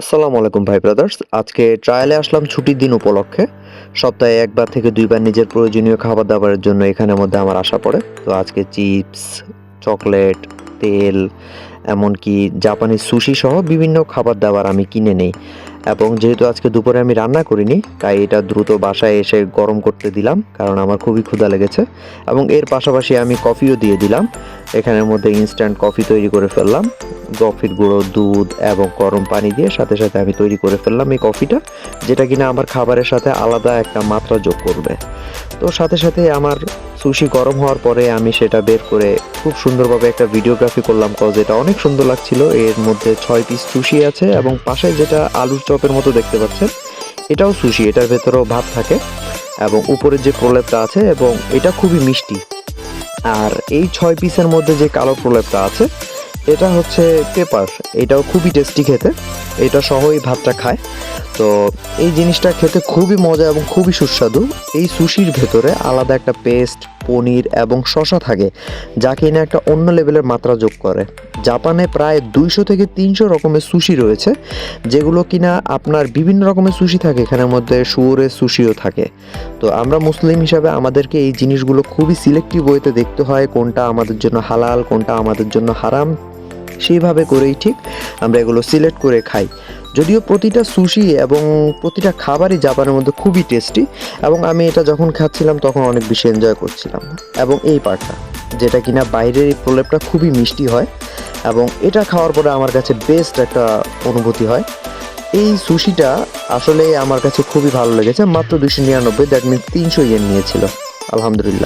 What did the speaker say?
আসসালামু আলাইকুম ভাই ব্রাদার্স আজকে ট্রায়ালে আসলাম ছুটির দিন উপলক্ষে। সপ্তাহে একবার থেকে দুইবার নিজের প্রয়োজনীয় খাবার দাবারের জন্য এখানের মধ্যে আমার আশা পড়ে। তো আজকে চিপস চকলেট তেল, এমনকি জাপানি সুশি সহ বিভিন্ন খাবার দাবার আমি কিনে নেই। এবং যেহেতু আজকে দুপুরে আমি রান্না করিনি, তাই এটা দ্রুত বাসায় এসে গরম করতে দিলাম, কারণ আমার খুবই ক্ষুধা লেগেছে। এবং এর পাশাপাশি আমি কফিও দিয়ে দিলাম। এখানের মধ্যে ইনস্ট্যান্ট কফি তৈরি করে ফেললাম। কফির গুঁড়ো, দুধ এবং গরম পানি দিয়ে সাথে সাথে আমি তৈরি করে ফেললাম এই কফিটা যেটা কিনা আমার খাবারের সাথে আলাদা একটা মাত্রা যোগ করবে। তো সাথে সাথে আমার সুশি গরম হওয়ার পরে আমি সেটা বের করে খুব সুন্দরভাবে একটা ভিডিওগ্রাফি করলাম কজ এটা অনেক সুন্দর লাগছিল। এর মধ্যে ছয় পিস সুশি আছে এবং পাশে যেটা আলুর চপের মতো দেখতে পাচ্ছেন, এটাও সুশি এটার ভেতরেও ভাত থাকে এবং উপরের যে প্রলেপটা আছে এবং এটা খুবই মিষ্টি। আর এই ছয় পিসের মধ্যে যে কালো প্রলেপটা আছে, এটা হচ্ছে পেপার। এটাও খুবই টেস্টি খেতে। এটা সহই ভাতটা খায়। তো এই জিনিসটা খেতে খুবই মজা এবং খুবই সুস্বাদু। এই সুশির ভেতরে আলাদা একটা পেস্ট পনির এবং শশা থাকে, যা কিনা একটা অন্য লেভেলের মাত্রা যোগ করে। জাপানে প্রায় দুইশো থেকে তিনশো রকমের সুশি রয়েছে, যেগুলো কিনা আপনার বিভিন্ন রকমের সুশি থাকে, এখানের মধ্যে শুয়োরের সুশিও থাকে। তো আমরা মুসলিম হিসাবে আমাদেরকে এই জিনিসগুলো খুবই সিলেক্টিভ ওয়েতে দেখতে হয়, কোনটা আমাদের জন্য হালাল, কোনটা আমাদের জন্য হারাম, সেইভাবে করেই ঠিক আমরা এগুলো সিলেক্ট করে খাই। যদিও প্রতিটা সুশি এবং প্রতিটা খাবারই জাপানের মধ্যে খুবই টেস্টি এবং আমি এটা যখন খাচ্ছিলাম তখন অনেক বেশি এনজয় করছিলাম। এবং এই পার্টটা যেটা কিনা বাইরের এই প্রলেপটা খুবই মিষ্টি হয় এবং এটা খাওয়ার পরে আমার কাছে বেস্ট একটা অনুভূতি হয়। এই সুশিটা আসলে আমার কাছে খুবই ভালো লেগেছে, মাত্র দুশো নিরানব্বই দ্যাট মিনস তিনশো ইয়েন নিয়েছিল, আলহামদুলিল্লাহ।